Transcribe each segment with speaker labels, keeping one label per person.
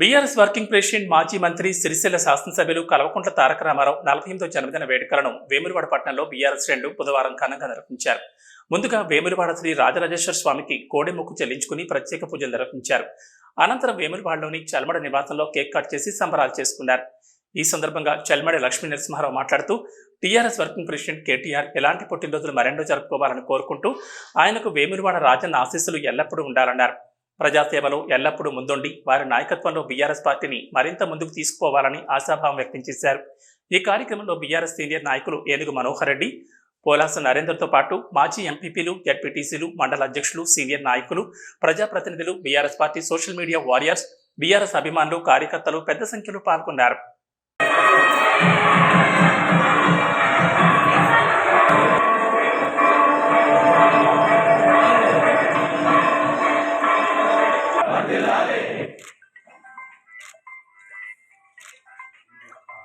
Speaker 1: BRS working president మాజీ మంత్రి సిరిసిల్ల శాసనసభ్యులు కల్వకుంట్ల తారక రామారావు నలభై ఎనిమిదో జన్మదిన వేడుకలను వేములవాడ పట్టణంలో బీఆర్ఎస్ శ్రేణులు బుధవారం ఘనంగా నిర్వహించారు. ముందుగా వేములవాడ శ్రీ రాజరాజేశ్వర స్వామికి కోడెముక్కు చెల్లించుకుని ప్రత్యేక పూజలు నిర్వహించారు. అనంతరం వేములవాడలోని చల్మడ నివాసంలో కేక్ కట్ చేసి సంబరాలు చేసుకున్నారు. ఈ సందర్భంగా చల్మడ లక్ష్మీ నరసింహారావు మాట్లాడుతూ టీఆర్ఎస్ వర్కింగ్ ప్రెసిడెంట్ కేటీఆర్ ఎలాంటి పుట్టినరోజులు మరెండో జరుపుకోవాలని కోరుకుంటూ ఆయనకు వేములవాడ రాజన్న ఆశీస్సులు ఎల్లప్పుడూ ఉండాలన్నారు. ప్రజాసేవలో ఎల్లప్పుడూ ముందుండి వారి నాయకత్వంలో బీఆర్ఎస్ పార్టీని మరింత ముందుకు తీసుకుపోవాలని ఆశాభావం వ్యక్తం చేశారు. ఈ కార్యక్రమంలో బీఆర్ఎస్ సీనియర్ నాయకులు ఏనుగు మనోహర్ రెడ్డి పోలాస నరేందర్తో పాటు మాజీ ఎంపీపీలు జడ్పీటీసీలు మండల అధ్యక్షులు సీనియర్ నాయకులు ప్రజాప్రతినిధులు BRS party social media warriors BRS అభిమానులు కార్యకర్తలు పెద్ద సంఖ్యలో పాల్గొన్నారు.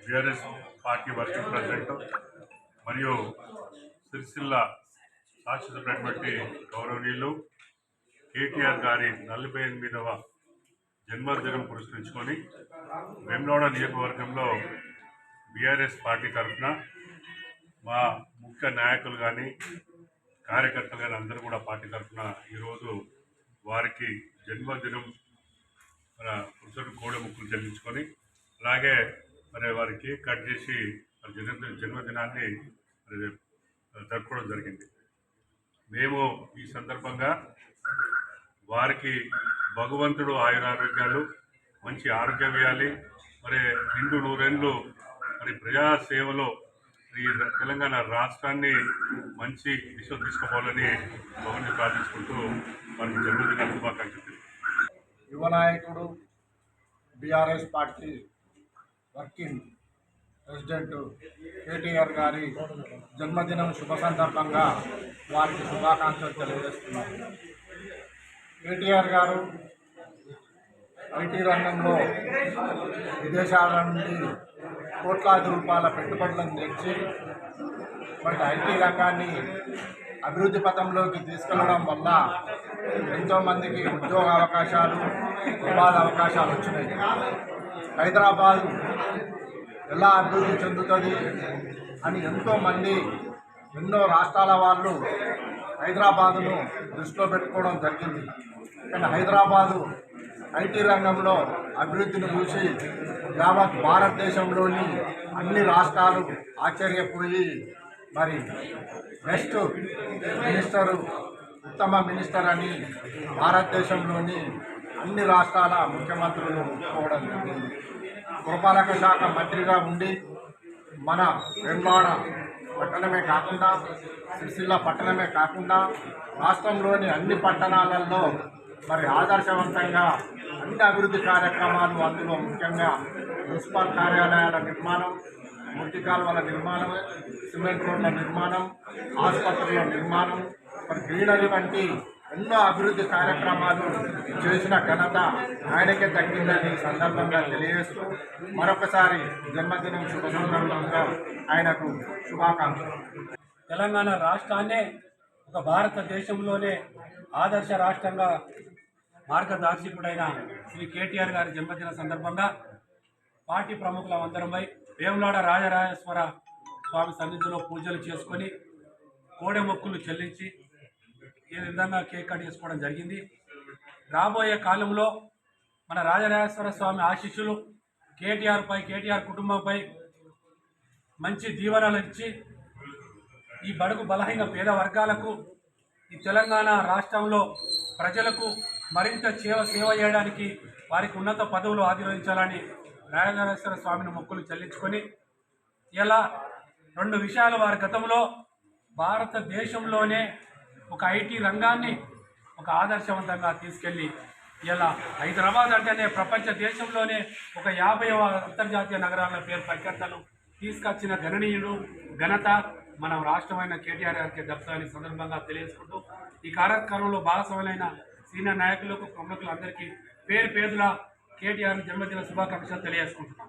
Speaker 2: బీఆర్ఎస్ పార్టీ వర్కింగ్ ప్రెసిడెంట్ మరియు సిరిసిల్ల శాశ్వతమైనటువంటి గౌరవనీయులు కేటీఆర్ గారి నలభై ఎనిమిదవ జన్మదినం పురస్కరించుకొని వేములవాడ నియోజకవర్గంలో బీఆర్ఎస్ పార్టీ తరఫున మా ముఖ్య నాయకులు కానీ కార్యకర్తలు కానీ అందరూ కూడా పార్టీ తరఫున ఈరోజు వారికి జన్మదినం మన పురుషుడు కోడి ముక్కులు చెల్లించుకొని అలాగే మరి వారి కేక్ కట్ చేసి వారి జన్మ జన్మదినాన్ని మరి జరుపుకోవడం జరిగింది. మేము ఈ సందర్భంగా వారికి భగవంతుడు ఆయురారోగ్యాలు మంచి ఆరోగ్యం ఇవ్వాలి. మరి రెండు నూరేళ్ళు మరి ప్రజా సేవలో ఈ తెలంగాణ రాష్ట్రాన్ని మంచి దిశ తీసుకోవాలని భగవంతుని ప్రార్థించుకుంటూ వారికి జన్మదిన శుభాకాంక్షలు
Speaker 3: యువ నాయకుడు BRS party working president KTR గారి జన్మదినం శుభ సందర్భంగా వారికి శుభాకాంక్షలు తెలియజేస్తున్నారు కేటీఆర్ గారు ఐటీ రంగంలో విదేశాల నుండి కోట్లాది రూపాయల పెట్టుబడులను తెచ్చి మరి ఐటీ రంగాన్ని అభివృద్ధి పథంలోకి తీసుకెళ్ళడం వల్ల ఎంతోమందికి ఉద్యోగ అవకాశాలు ఉపాధి అవకాశాలు వచ్చినాయి. హైదరాబాద్ ఎలా అభివృద్ధి చెందుతుంది అని ఎంతోమంది ఎన్నో రాష్ట్రాల వాళ్ళు హైదరాబాదును దృష్టిలో పెట్టుకోవడం జరిగింది. కానీ హైదరాబాదు ఐటీ రంగంలో అభివృద్ధిని చూసి యావత్ భారతదేశంలోని అన్ని రాష్ట్రాలు ఆశ్చర్యపోయి మరి బెస్ట్ మినిస్టరు ఉత్తమ మినిస్టర్ అని భారతదేశంలోని అన్ని రాష్ట్రాల ముఖ్యమంత్రులు ఒప్పుకోవడం జరిగింది. పురపాలక శాఖ మంత్రిగా ఉండి మన వెంబాడ పట్టణమే కాకుండా సిరిసిల్ల పట్టణమే కాకుండా రాష్ట్రంలోని అన్ని పట్టణాలలో మరి ఆదర్శవంతంగా అన్ని అభివృద్ధి కార్యక్రమాలు అందులో ముఖ్యంగా మున్సిపల్ కార్యాలయాల నిర్మాణం మురికి కాలువల నిర్మాణం సిమెంట్ రోడ్ల నిర్మాణం ఆసుపత్రుల నిర్మాణం మరి గ్రీనరీ వంటి ఎన్నో అభివృద్ధి కార్యక్రమాలు చేసిన ఘనత ఆయనకే తగ్గిందని సందర్భంగా తెలియజేస్తూ మరొకసారి జన్మదినం శుభ సందర్భంగా ఆయనకు శుభాకాంక్షలు.
Speaker 4: తెలంగాణ రాష్ట్రాన్నే ఒక భారతదేశంలోనే ఆదర్శ రాష్ట్రంగా మార్గదర్శకుడైన శ్రీ కేటీఆర్ గారి జన్మదిన సందర్భంగా పార్టీ ప్రముఖులం అందరంపై వేములాడ రాజరాజేశ్వర స్వామి సన్నిధిలో పూజలు చేసుకొని కోడె మొక్కులు చెల్లించి ఈ విధంగా కేక్ కట్ చేసుకోవడం జరిగింది. రాబోయే కాలంలో మన రాజరాజేశ్వర స్వామి ఆశీస్సులు కేటీఆర్పై కేటీఆర్ కుటుంబంపై మంచి దీవెనలు ఇచ్చి ఈ బడుగు బలహీన పేద వర్గాలకు ఈ తెలంగాణ రాష్ట్రంలో ప్రజలకు మరింత సేవ సేవ చేయడానికి వారికి ఉన్నత పదవులు ఆశీర్వదించాలని రాజరాజేశ్వర స్వామిని మొక్కులు చెల్లించుకొని ఇలా రెండు విషయాలు వారి గతంలో భారతదేశంలోనే ఒక ఐటీ రంగాన్ని ఒక ఆదర్శవంతంగా తీసుకెళ్ళి ఇలా హైదరాబాద్ అంటేనే ప్రపంచ దేశంలోనే ఒక యాభైవ అంతర్జాతీయ నగరాల పేరు పరికర్తలు తీసుకొచ్చిన గణనీయుడు ఘనత మన రాష్ట్రమైన కేటీఆర్ గారికి దర్శనాన్ని సందర్భంగా తెలియజేసుకుంటూ ఈ కార్యక్రమంలో భాగస్వాములైన సీనియర్ నాయకులకు ప్రముఖులందరికీ పేరు పేరుల కేటీఆర్ జన్మదిన శుభాకాంక్షలు తెలియజేసుకుంటున్నాను